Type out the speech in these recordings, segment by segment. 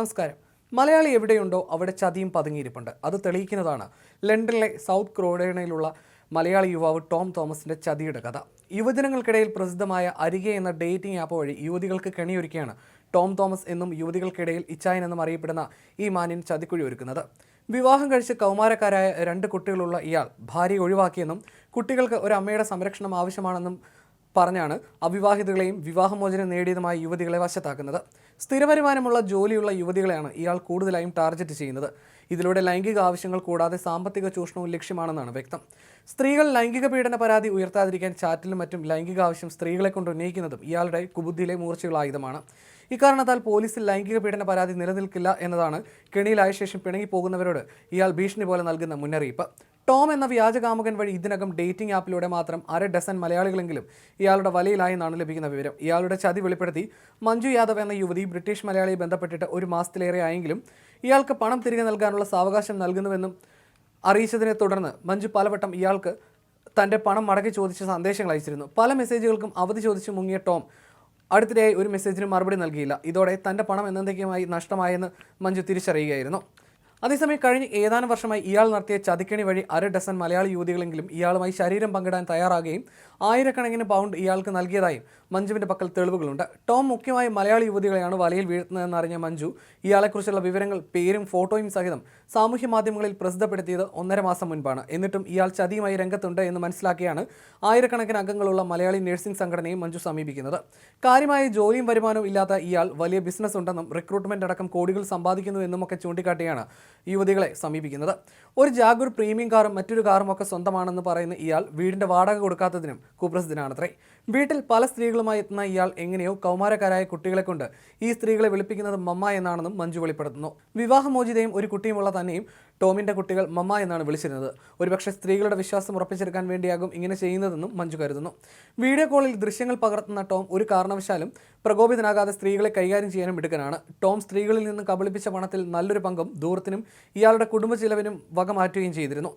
നമസ്കാരം. മലയാളി എവിടെയുണ്ടോ അവിടെ ചതിയും പതുങ്ങിയിരിപ്പുണ്ട്. അത് തെളിയിക്കുന്നതാണ് ലണ്ടനിലെ സൗത്ത് ക്രോഡേണയിലുള്ള മലയാളി യുവാവ് ടോം തോമസിന്റെ ചതിയുടെ കഥ. യുവജനങ്ങൾക്കിടയിൽ പ്രസിദ്ധമായ അരികെ എന്ന ഡേറ്റിംഗ് ആപ്പ് വഴി യുവതികൾക്ക് കെണിയൊരുക്കിയാണ് ടോം തോമസ് എന്നും യുവതികൾക്കിടയിൽ ഇച്ചായൻ എന്നും അറിയപ്പെടുന്ന ഈ മാന്യൻ ചതിക്കുഴി ഒരുക്കുന്നത്. വിവാഹം കഴിച്ച് കൗമാരക്കാരായ രണ്ട് കുട്ടികളുള്ള ഇയാൾ ഭാര്യയെ ഒഴിവാക്കിയെന്നും കുട്ടികൾക്ക് ഒരു അമ്മയുടെ സംരക്ഷണം ആവശ്യമാണെന്നും പറഞ്ഞാണ് അവിവാഹിതകളെയും വിവാഹമോചനം നേടിയതുമായ യുവതികളെ വശത്താക്കുന്നത്. സ്ഥിരവരുമാനമുള്ള ജോലിയുള്ള യുവതികളെയാണ് ഇയാൾ കൂടുതലായും ടാർഗറ്റ് ചെയ്യുന്നത്. ഇതിലൂടെ ലൈംഗിക ആവശ്യങ്ങൾ കൂടാതെ സാമ്പത്തിക ചൂഷണവും ലക്ഷ്യമാണെന്നാണ് വ്യക്തം. സ്ത്രീകൾ ലൈംഗിക പീഡന പരാതി ഉയർത്താതിരിക്കാൻ ചാറ്റിലും മറ്റും ലൈംഗിക ആവശ്യം സ്ത്രീകളെ കൊണ്ട് ഉന്നയിക്കുന്നതും ഇയാളുടെ കുബുദ്ധിയിലെ മൂർച്ചയുള്ള ആയുധമാണ്. ഇക്കാരണത്താൽ പോലീസിൽ ലൈംഗിക പീഡന പരാതി നിലനിൽക്കില്ല എന്നതാണ് കെണിയിലായ ശേഷം പിണങ്ങി പോകുന്നവരോട് ഇയാൾ ഭീഷണി പോലെ നൽകുന്ന മുന്നറിയിപ്പ്. ടോം എന്ന വ്യാജകാമുകൻ വഴി ഇതിനകം ഡേറ്റിംഗ് ആപ്പിലൂടെ മാത്രം അര ഡസൻ മലയാളികളെങ്കിലും ഇയാളുടെ വലയിലായി എന്നാണ് ലഭിക്കുന്ന വിവരം. ഇയാളുടെ ചതി വെളിപ്പെടുത്തി മഞ്ജു യാദവ് എന്ന യുവതി ബ്രിട്ടീഷ് മലയാളിയെ ബന്ധപ്പെട്ടിട്ട് ഒരു മാസത്തിലേറെ ആയെങ്കിലും ഇയാൾക്ക് പണം തിരികെ നൽകാനുള്ള സാവകാശം നൽകുന്നുവെന്നും അറിയിച്ചതിനെ തുടർന്ന് മഞ്ജു പലവട്ടം ഇയാൾക്ക് തന്റെ പണം മടക്കി ചോദിച്ച സന്ദേശങ്ങൾ അയച്ചിരുന്നു. പല മെസ്സേജുകൾക്കും അവധി ചോദിച്ച് മുങ്ങിയ ടോം അടുത്തിടെയായി ഒരു മെസ്സേജിന് മറുപടി നൽകിയില്ല. ഇതോടെ തന്റെ പണം എന്നേക്കുമായി നഷ്ടമായെന്ന് മഞ്ജു തിരിച്ചറിയുകയായിരുന്നു. അതേസമയം കഴിഞ്ഞ ഏതാനും വർഷമായി ഇയാൾ നടത്തിയ ചതിക്കണി വഴി അര ഡസൻ മലയാളി യുവതികളെങ്കിലും ഇയാളുമായി ശരീരം പങ്കിടാൻ തയ്യാറാകുകയും ആയിരക്കണക്കിന് പൗണ്ട് ഇയാൾക്ക് നൽകിയതായും മഞ്ജുവിന്റെ പക്കൽ തെളിവുകളുണ്ട്. ടോം മുഖ്യമായും മലയാളി യുവതികളെയാണ് വലയിൽ വീഴ്ത്തുന്നതെന്നറിഞ്ഞ മഞ്ജു ഇയാളെക്കുറിച്ചുള്ള വിവരങ്ങൾ പേരും ഫോട്ടോയും സഹിതം സാമൂഹ്യ മാധ്യമങ്ങളിൽ പ്രസിദ്ധപ്പെടുത്തിയത് ഒന്നര മാസം മുൻപാണ്. എന്നിട്ടും ഇയാൾ ചതിയുമായി രംഗത്തുണ്ട് എന്ന് മനസ്സിലാക്കിയാണ് ആയിരക്കണക്കിന് അംഗങ്ങളുള്ള മലയാളി നഴ്സിംഗ് സംഘടനയും മഞ്ജു സമീപിക്കുന്നത്. കാര്യമായ ജോലിയും വരുമാനവും ഇല്ലാത്ത ഇയാൾ വലിയ ബിസിനസ് ഉണ്ടെന്നും റിക്രൂട്ട്മെന്റ് അടക്കം കോടികൾ സമ്പാദിക്കുന്നു എന്നും ഒക്കെ ചൂണ്ടിക്കാട്ടിയാണ് യുവതികളെ സമീപിക്കുന്നത്. ഒരു ജാഗൂർ പ്രീമിയം കാറും മറ്റൊരു കാറും ഒക്കെ സ്വന്തമാണെന്ന് പറയുന്ന ഇയാൾ വീടിന്റെ വാടക കൊടുക്കാത്തതിനും കുപ്രസിദ്ധനാണത്രേ. വീട്ടിൽ പല സ്ത്രീകളുമായി എത്തുന്ന ഇയാൾ എങ്ങനെയോ കൗമാരക്കാരായ കുട്ടികളെ കൊണ്ട് ഈ സ്ത്രീകളെ വിളിപ്പിക്കുന്നത് മമ്മ എന്നാണെന്നും മഞ്ജു വെളിപ്പെടുത്തുന്നു. വിവാഹമോചിതയും ഒരു കുട്ടിയുമുള്ള തന്നെയും ടോമിന്റെ കുട്ടികൾ മമ്മ എന്നാണ് വിളിച്ചിരുന്നത്. ഒരുപക്ഷെ സ്ത്രീകളുടെ വിശ്വാസം ഉറപ്പിച്ചെടുക്കാൻ വേണ്ടിയാകും ഇങ്ങനെ ചെയ്യുന്നതെന്നും മഞ്ജു കരുതുന്നു. വീഡിയോ കോളിൽ ദൃശ്യങ്ങൾ പകർത്തുന്ന ടോം ഒരു കാരണവശാലും പ്രകോപിതനാകാതെ സ്ത്രീകളെ കൈകാര്യം ചെയ്യാനും മിടുക്കനാണ്. ടോം സ്ത്രീകളിൽ നിന്ന് കബളിപ്പിച്ച പണത്തിൽ നല്ലൊരു പങ്കും ദൂരത്തിനും ഇയാളുടെ കുടുംബ ചിലവിനും വക മാറ്റുകയും ചെയ്തിരുന്നു.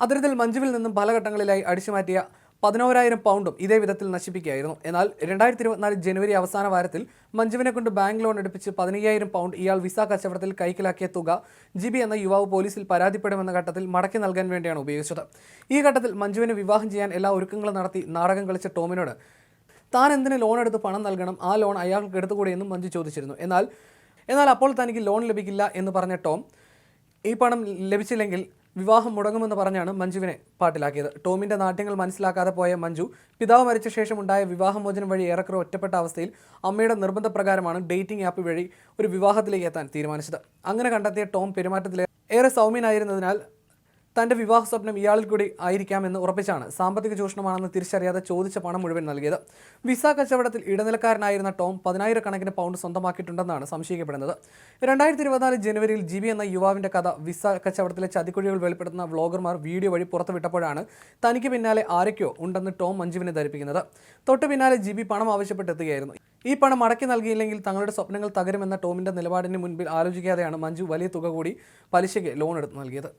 അത്തരത്തിൽ മഞ്ജുവിൽ നിന്നും പല ഘട്ടങ്ങളിലായി അടിച്ചുമാറ്റിയ പതിനോരായിരം പൗണ്ടും ഇതേ വിധത്തിൽ നശിപ്പിക്കുകയായിരുന്നു. എന്നാൽ രണ്ടായിരത്തി ഇരുപത്തിനാല് ജനുവരി അവസാന വാരത്തിൽ മഞ്ജുവിനെ കൊണ്ട് ബാങ്ക് ലോൺ എടുപ്പിച്ച് പതിനയ്യായിരം പൗണ്ട് ഇയാൾ വിസ കച്ചവടത്തിൽ കൈക്കലാക്കിയ തുക ജിബി എന്ന യുവാവ് പോലീസിൽ പരാതിപ്പെടുമെന്ന ഘട്ടത്തിൽ മടക്കി നൽകാൻ വേണ്ടിയാണ് ഉപയോഗിച്ചത്. ഈ ഘട്ടത്തിൽ മഞ്ജുവിനെ വിവാഹം ചെയ്യാൻ എല്ലാ ഒരുക്കങ്ങളും നടത്തി നാടകം കളിച്ച ടോമിനോട് താൻ എന്തിന് ലോൺ എടുത്ത് പണം നൽകണം? ആ ലോൺ അയാൾക്ക് എടുത്തുകൂടെയെന്നും മഞ്ജു ചോദിച്ചിരുന്നു. എന്നാൽ എന്നാൽ അപ്പോൾ തനിക്ക് ലോൺ ലഭിക്കില്ല എന്ന് പറഞ്ഞ ടോം ഈ പണം ലഭിച്ചില്ലെങ്കിൽ വിവാഹം മുടങ്ങുമെന്ന് പറഞ്ഞാണ് മഞ്ജുവിനെ പാട്ടിലാക്കിയത്. ടോമിന്റെ നാട്യങ്ങൾ മനസ്സിലാക്കാതെ പോയ മഞ്ജു പിതാവ് മരിച്ച ശേഷം ഉണ്ടായ വിവാഹമോചനം വഴി ഏറെക്കുറെ ഒറ്റപ്പെട്ട അവസ്ഥയിൽ അമ്മയുടെ നിർബന്ധപ്രകാരമാണ് ഡേറ്റിംഗ് ആപ്പ് വഴി ഒരു വിവാഹത്തിലേക്ക് എത്താൻ തീരുമാനിച്ചത്. അങ്ങനെ കണ്ടെത്തിയ ടോം പെരുമാറ്റത്തിൽ ഏറെ സൗമ്യനായിരുന്നതിനാൽ തന്റെ വിവാഹ സ്വപ്നം ഇയാളിൽ കൂടി ആയിരിക്കാമെന്ന് ഉറപ്പിച്ചാണ് സാമ്പത്തിക ചൂഷണമാണെന്ന് തിരിച്ചറിയാതെ ചോദിച്ച പണം മുഴുവൻ നൽകിയത്. വിസ കച്ചവടത്തിൽ ഇടനിലക്കാരനായിരുന്ന ടോം പതിനായിരക്കണക്കിന് പൗണ്ട് സ്വന്തമാക്കിയിട്ടുണ്ടെന്നാണ് സംശയിക്കപ്പെടുന്നത്. രണ്ടായിരത്തി ഇരുപത്തിനാല് ജനുവരിയിൽ ജിബി എന്ന യുവാവിന്റെ കഥ വിസ കച്ചവടത്തിലെ ചതിക്കുഴികൾ വെളിപ്പെടുത്തുന്ന വ്ളോഗർമാർ വീഡിയോ വഴി പുറത്തുവിട്ടപ്പോഴാണ് തനിക്ക് പിന്നാലെ ആരൊക്കെയോ ഉണ്ടെന്ന് ടോം മഞ്ജുവിനെ ധരിപ്പിക്കുന്നത്. തൊട്ടു പിന്നാലെ ജിബി പണം ആവശ്യപ്പെട്ടെത്തുകയായിരുന്നു. ഈ പണം മടക്കി നൽകിയില്ലെങ്കിൽ തങ്ങളുടെ സ്വപ്നങ്ങൾ തകരുമെന്ന ടോമിന്റെ നിലപാടിന് മുൻപിൽ ആലോചിക്കാതെയാണ് മഞ്ജു വലിയ തുക കൂടി പലിശയ്ക്ക് ലോൺ എടുത്ത് നൽകിയത്.